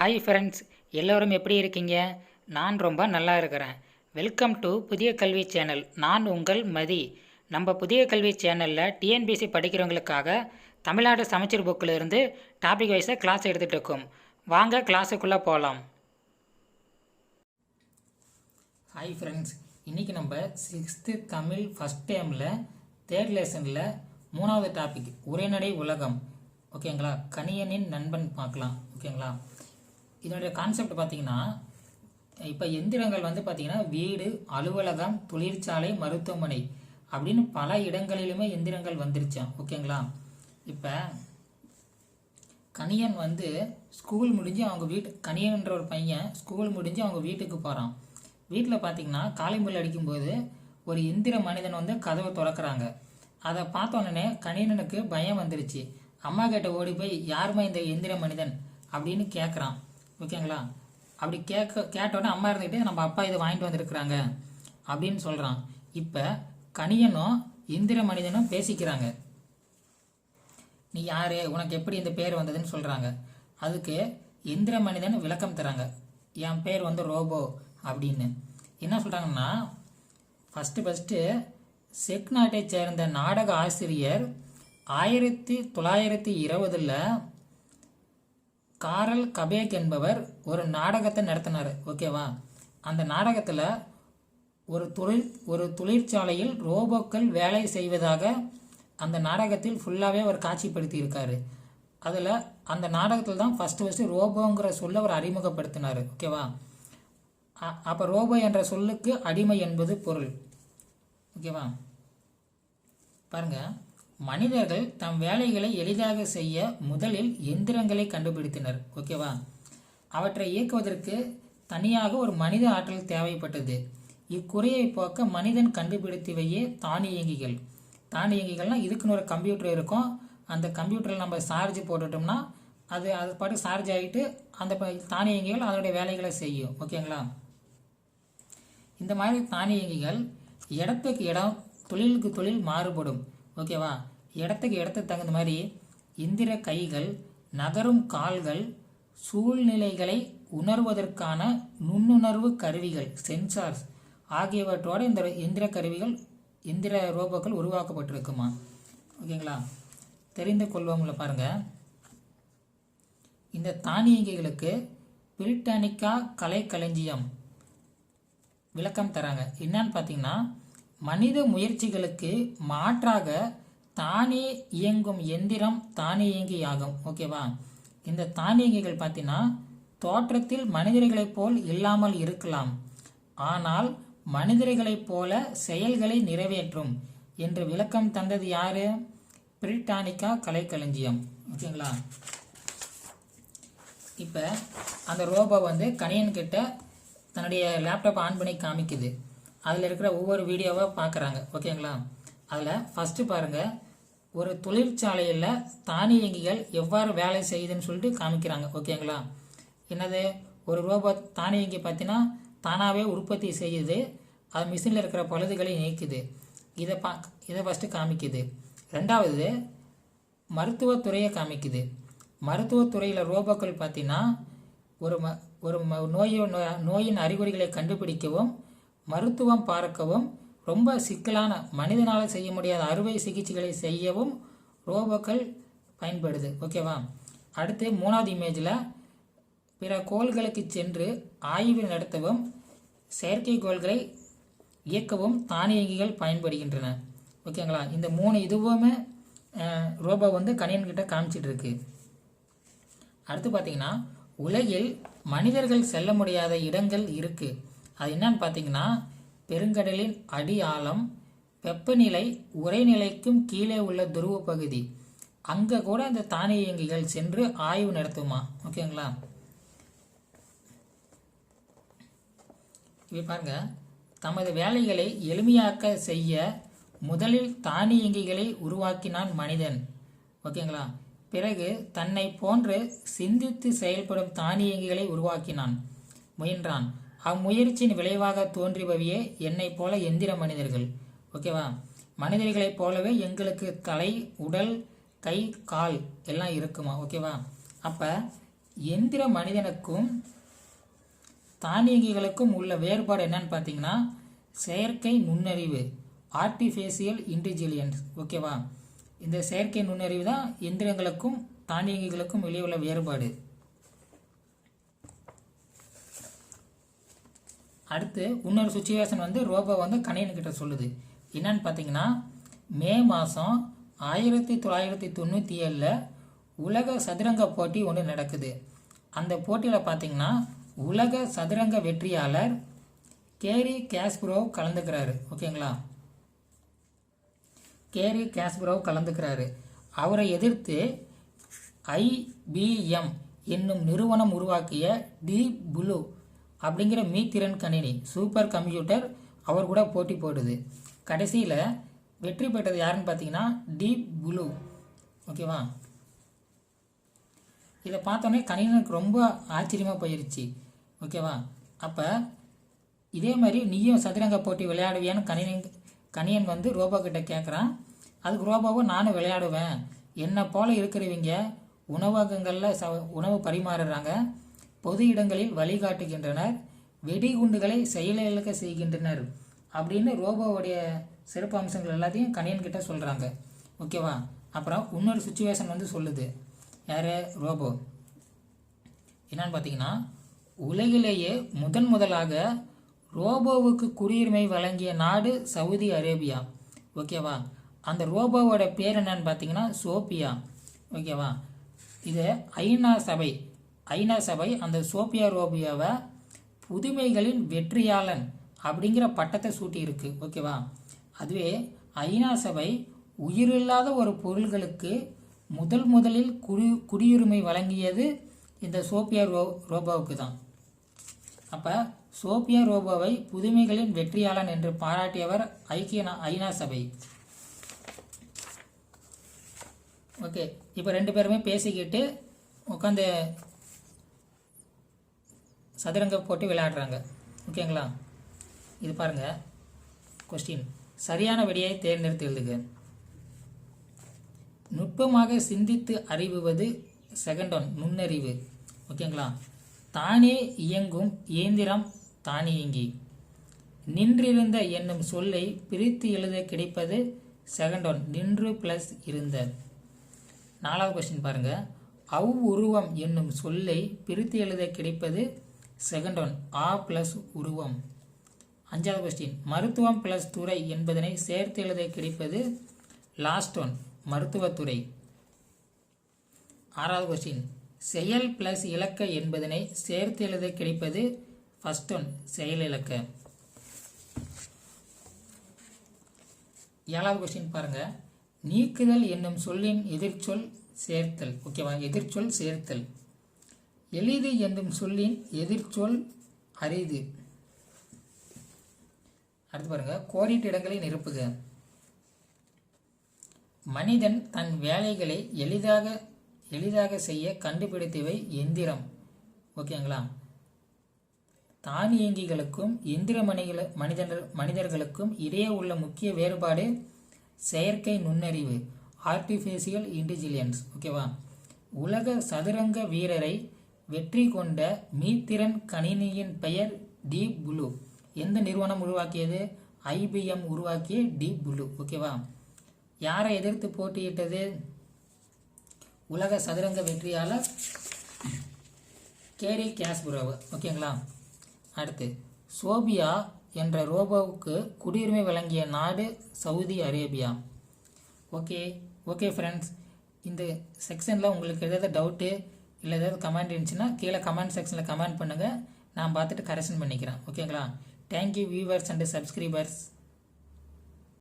Hi friends எல்லோரும் எப்படி இருக்கீங்க? நான் ரொம்ப நல்லா இருக்கிறேன். வெல்கம் டு புதிய கல்வி சேனல் நான் உங்கள் மதி. நம்ம புதிய கல்வி சேனலில் டிஎன்பிசி படிக்கிறவங்களுக்காக தமிழ்நாடு சமைச்சர் புக்கில் இருந்து டாபிக் வைஸாக கிளாஸ் எடுத்துகிட்டு இருக்கோம். வாங்க கிளாஸுக்குள்ளே போகலாம் ஹாய் ஃப்ரெண்ட்ஸ் இன்றைக்கி நம்ம சிக்ஸ்த்து தமிழ் ஃபஸ்ட் டைமில் தேர்ட் லெசனில் மூணாவது டாபிக் உரைநடை உலகம். ஓகேங்களா கணியனின் நண்பன் பார்க்கலாம். ஓகேங்களா இதனுடைய கான்செப்ட் பார்த்தீங்கன்னா இப்போ எந்திரங்கள் வந்து பார்த்தீங்கன்னா வீடு அலுவலகம் தொழிற்சாலை மருத்துவமனை அப்படின்னு பல இடங்களிலுமே எந்திரங்கள் வந்துருச்சான் ஓகேங்களா? இப்போ கணியன் வந்து ஸ்கூல் முடிஞ்சு அவங்க வீட்டு கணியன்ற ஒரு பையன் ஸ்கூல் முடிஞ்சு அவங்க வீட்டுக்கு போகிறான் வீட்டில் பார்த்தீங்கன்னா காலிம்பல் அடிக்கும்போது ஒரு எந்திர மனிதன் வந்து கதவை திறக்கிறாங்க. அதை பார்த்த உடனே கணியனுக்கு பயம் வந்துருச்சு. அம்மா கிட்ட ஓடி போய் யாருமா இந்த எந்திர மனிதன்? அப்படின்னு கேட்குறான் ஓகேங்களா? அப்படி கேட்க கேட்டோடனே அம்மா இருந்துக்கிட்டு நம்ம அப்பா இதை வாங்கிட்டு வந்திருக்கிறாங்க. அப்படின்னு சொல்கிறான் இப்போ கணியனும் இந்திர மனிதனும் பேசிக்கிறாங்க. நீ யாரு? உனக்கு எப்படி இந்த பேர் வந்ததுன்னு சொல்கிறாங்க அதுக்கு இந்திர மனிதன் விளக்கம் தராங்க. என் பேர் வந்து ரோபோ அப்படின்னு. என்ன சொல்கிறாங்கன்னா ஃபஸ்ட்டு ஃபஸ்ட்டு செக் நாட்டை சேர்ந்த நாடக ஆசிரியர் ஆயிரத்தி தொள்ளாயிரத்தி இருபதில் காரல் கபேக் என்பவர் ஒரு நாடகத்தை நடத்தினார் ஓகேவா? அந்த நாடகத்தில் ஒரு தொழில் ஒரு தொழிற்சாலையில் ரோபோக்கள் வேலை செய்வதாக அந்த நாடகத்தில் ஃபுல்லாகவே அவர் காட்சிப்படுத்தியிருக்காரு. அதில் அந்த நாடகத்தில் தான் ஃபஸ்ட்டு ஃபஸ்ட்டு ரோபோங்கிற சொல்ல அவர் அறிமுகப்படுத்தினார் ஓகேவா? அப்போ ரோபோ என்ற சொல்லுக்கு அடிமை என்பது பொருள் ஓகேவா? பாருங்கள் மனிதர்கள் தம் வேலைகளை எளிதாக செய்ய முதலில் எந்திரங்களை கண்டுபிடித்தனர். ஓகேவா அவற்றை இயக்குவதற்கு தனியாக ஒரு மனித ஆற்றல் தேவைப்பட்டது. இக்குறையை போக்க மனிதன் கண்டுபிடித்தவையே தானியங்கிகள். தானியங்கிகள்னால் இதுக்குன்னு ஒரு கம்ப்யூட்டர் இருக்கும். அந்த கம்ப்யூட்டரில் நம்ம சார்ஜ் போட்டுட்டோம்னா அது அது பாட்டு சார்ஜ் ஆகிட்டு அந்த தானியங்கிகள் அதனுடைய வேலைகளை செய்யும். ஓகேங்களா இந்த மாதிரி தானியங்கிகள் இடத்துக்கு இடம் தொழிலுக்கு தொழில் மாறுபடும். ஓகேவா இடத்துக்கு இடத்துக்கு தகுந்த மாதிரி இந்திர கைகள் நகரும் கால்கள் சூழ்நிலைகளை உணர்வதற்கான நுண்ணுணர்வு கருவிகள் சென்சார்ஸ் ஆகியவற்றோடு இந்த எந்திர கருவிகள் எந்திர ரோபோக்கள் உருவாக்கப்பட்டிருக்குமா? ஓகேங்களா? தெரிந்து கொள்வோம்ல பாருங்க. இந்த தானியங்கிகளுக்கு பிரிட்டானிக்கா கலைக்களஞ்சியம் விளக்கம் தராங்க. என்னன்னு பார்த்தீங்கன்னா மனித முயற்சிகளுக்கு மாற்றாக தானே இயங்கும் எந்திரம் தானியங்கியாகும் ஓகேவா இந்த தானியங்கிகள் பார்த்தீங்கன்னா தோற்றத்தில் மனிதர்களைப் போல் இல்லாமல் இருக்கலாம். ஆனால் மனிதர்களைப் போல செயல்களை நிறைவேற்றும் என்று விளக்கம் தந்தது யாரு? பிரிட்டானிக்கா கலைக்களஞ்சியம். ஓகேங்களா இப்போ அந்த ரோபோ வந்து கணியன் கிட்ட தன்னுடைய லேப்டாப் ஆன் பண்ணி காமிக்குது. அதில் இருக்கிற ஒவ்வொரு வீடியோவாக பார்க்குறாங்க ஓகேங்களா அதில் ஃபஸ்ட்டு பாருங்கள் ஒரு தொழிற்சாலையில் தானியங்கிகள் எவ்வாறு வேலை செய்யுதுன்னு சொல்லிட்டு காமிக்கிறாங்க ஓகேங்களா? என்னது? ஒரு ரோபோ தானியங்கி பார்த்தீங்கன்னா தானாகவே உற்பத்தி செய்யுது. அது மிஷினில் இருக்கிற பழுதுகளை நீக்குது. இதை பா இதை ஃபஸ்ட்டு காமிக்குது. ரெண்டாவது மருத்துவத்துறையை காமிக்குது. மருத்துவத்துறையில் ரோபோக்கள் பார்த்தீங்கன்னா ஒரு ம ஒரு நோயை நோயின் அறிகுறிகளை கண்டுபிடிக்கவும் மருத்துவம் பார்க்கவும் ரொம்ப சிக்கலான மனிதனால் செய்ய முடியாத அறுவை சிகிச்சைகளை செய்யவும் ரோபோக்கள் பயன்படுது. ஓகேவா? அடுத்து மூணாவது இமேஜில் பிற கோள்களுக்கு சென்று ஆய்வு நடத்தவும் செயற்கைக்கோள்களை இயக்கவும் தானியங்கிகள் பயன்படுகின்றன. ஓகேங்களா? இந்த மூணு இதுவுமே ரோபோ வந்து கணியன்கிட்ட காமிச்சிட்டு இருக்கு அடுத்து பார்த்தீங்கன்னா உலகில் மனிதர்கள் செல்ல முடியாத இடங்கள் இருக்குது அது என்னன்னு பார்த்தீங்கன்னா பெருங்கடலின் அடி ஆழம் வெப்பநிலை உரைநிலைக்கும் கீழே உள்ள துருவ பகுதி. அங்கே கூட இந்த தானியங்கிகள் சென்று ஆய்வு நடத்துமா? ஓகேங்களா இப்போ பாருங்க. தமது வேலைகளை எளிமையாக்க செய்ய முதலில் தானியங்கிகளை உருவாக்கினான் மனிதன். ஓகேங்களா பிறகு தன்னை போன்று சிந்தித்து செயல்படும் தானியங்கிகளை உருவாக்கினான். முயன்றான். அம்முயற்சியின் விளைவாக தோன்றியவையே என்னை போல எந்திர மனிதர்கள். ஓகேவா? மனிதர்களைப் போலவே எங்களுக்கு தலை உடல் கை கால் எல்லாம் இருக்குமா? ஓகேவா? அப்போ எந்திர மனிதனுக்கும் தானியங்கிகளுக்கும் உள்ள வேறுபாடு என்னன்னு பார்த்தீங்கன்னா செயற்கை நுண்ணறிவு ஆர்டிஃபிஷியல் இன்டெலிஜென்ஸ் ஓகேவா? இந்த செயற்கை நுண்ணறிவு தான் எந்திரங்களுக்கும் தானியங்கிகளுக்கும் வெளியே உள்ள வேறுபாடு. அடுத்து இன்னொரு சுச்சுவேஷன் வந்து ரோபோ வந்து கணியன்கிட்ட சொல்லுது. என்னன்னு பார்த்தீங்கன்னா மே மாதம் ஆயிரத்தி தொள்ளாயிரத்தி தொண்ணூற்றி ஏழில் உலக சதுரங்க போட்டி ஒன்று நடக்குது. அந்த போட்டியில் பார்த்தீங்கன்னா உலக சதுரங்க வெற்றியாளர் கேரி கேஸ்ப்ரோவ் கலந்துக்கிறாரு. ஓகேங்களா? கேரி கேஸ்ப்ரோவ் கலந்துக்கிறாரு. அவரை எதிர்த்து ஐபிஎம் என்னும் நிறுவனம் உருவாக்கிய டி புளு அப்படிங்கிற மீத்திறன் கணினி சூப்பர் கம்ப்யூட்டர் அவர் கூட போட்டி போடுது. கடைசியில் வெற்றி பெற்றது யாருன்னு பார்த்தீங்கன்னா டீப் ப்ளூ ஓகேவா இதை பார்த்தோன்னே கணினனுக்கு ரொம்ப ஆச்சரியமாக போயிருச்சு. ஓகேவா அப்போ இதே மாதிரி நீயும் சதுரங்க போட்டி விளையாடுவியான்னு கணினன் கணியன் வந்து ரோபோ கிட்ட கேட்குறான் அதுக்கு ரோபோவும் நானும் விளையாடுவேன். என்னை போல இருக்கிறவங்க உணவகங்களில் ச உணவு பரிமாறுறாங்க. பொது இடங்களில் வழிகாட்டுகின்றனர். வெடிகுண்டுகளை செயலிழக்க செய்கின்றனர் அப்படின்னு ரோபோவுடைய சிறப்பு அம்சங்கள் எல்லாத்தையும் கணியன்கிட்ட சொல்கிறாங்க ஓகேவா? அப்புறம் இன்னொரு சுச்சுவேஷன் வந்து சொல்லுது. யார்? ரோபோ. என்னன்னு பார்த்தீங்கன்னா உலகிலேயே முதன் முதலாக ரோபோவுக்கு குடியுரிமை வழங்கிய நாடு சவுதி அரேபியா. ஓகேவா? அந்த ரோபோவோட பேர் என்னன்னு பார்த்தீங்கன்னா சோபியா. ஓகேவா? இது ஐநா சபை. ஐநா சபை அந்த சோபியா ரோபியாவை புதுமைகளின் வெற்றியாளன் அப்படிங்கிற பட்டத்தை சூட்டியிருக்கு ஓகேவா? அதுவே ஐநா சபை உயிரில்லாத ஒரு பொருள்களுக்கு முதல் முதலில் குடி குடியுரிமை வழங்கியது இந்த சோபியா ரோ ரோபோவுக்கு தான். அப்போ சோபியா ரோபோவை புதுமைகளின் வெற்றியாளன் என்று பாராட்டியவர் ஐக்கிய ஐநா சபை. ஓகே இப்போ ரெண்டு பேருமே பேசிக்கிட்டு உட்காந்து சதுரங்க போட்டு விளையாடுறாங்க. ஓகேங்களா? இது பாருங்க. கொஸ்டின் சரியான விடையை தேர்ந்தெடுத்து எழுதுக. நுட்பமாக சிந்தித்து அறிவுவது செகண்ட் ஒன் நுண்ணறிவு. ஓகேங்களா? தானே இயங்கும் இயந்திரம் தானியங்கி நின்றிருந்த என்னும் சொல்லை பிரித்து எழுத கிடைப்பது செகண்ட் ஒன் நின்று ப்ளஸ் இருந்த. நாலாவது கொஸ்டின் பாருங்க. அவ் உருவம் என்னும் சொல்லை பிரித்து எழுத கிடைப்பது செகண்ட் ஒன் ஆ ப்ளஸ் உருவம். அஞ்சாவது கொஸ்டின் மருத்துவம் ப்ளஸ் துறை என்பதனை சேர்த்து எழுத கிடைப்பது லாஸ்ட் ஒன் மருத்துவத்துறை ஆறாவது கொஸ்டின் செயல் ப்ளஸ் இலக்க என்பதனை சேர்த்து எழுத கிடைப்பது ஃபஸ்ட் ஒன் செயல் இலக்க. ஏழாவது கொஸ்டின் பாருங்க. நீக்குதல் என்னும் சொல்லின் எதிர்ச்சொல் சேர்த்தல் ஓகேவா எதிர்ச்சொல் சேர்த்தல். எளிது என்னும் சொல்லின் எதிர்ச்சொல் அரிது. அடுத்து பாருங்க கோடிட்ட இடங்களை நிரப்புக. மனிதன் தன் வேலைகளை எளிதாக எளிதாக செய்ய கண்டுபிடித்தவை எந்திரம். ஓகேங்களா? தானியங்கிகளுக்கும் எந்திர மனித மனிதர்கள் மனிதர்களுக்கும் இடையே உள்ள முக்கிய வேறுபாடு செயற்கை நுண்ணறிவு ஆர்டிஃபிஷியல் இன்டெலிஜென்ஸ் ஓகேவா? உலக சதுரங்க வீரரை வெற்றி கொண்ட மீத்திறன் கணினியின் பெயர் டீப் புளு எந்த நிறுவனம் உருவாக்கியது? ஐபிஎம் உருவாக்கிய டீப் புளு ஓகேவா யாரை எதிர்த்து போட்டியிட்டது? உலக சதுரங்க வெற்றியாளர் கேரி கேஸ்புரோவ் ஓகேங்களா அடுத்து சோபியா என்ற ரோபோவுக்கு குடியுரிமை வழங்கிய நாடு Saudi Arabia. Okay okay friends இந்த செக்ஷனில் உங்களுக்கு ஏதாவது டவுட்டு இல்லை ஏதாவது கமெண்ட் இருந்துச்சுன்னா கீழே கமெண்ட் செக்ஷனில் கமெண்ட் பண்ணுங்கள் நான் பார்த்துட்டு கரெக்ஷன் பண்ணிக்கிறேன். ஓகேங்களா தேங்க்யூ வியூவர்ஸ் அண்ட் சப்ஸ்கிரைபர்ஸ்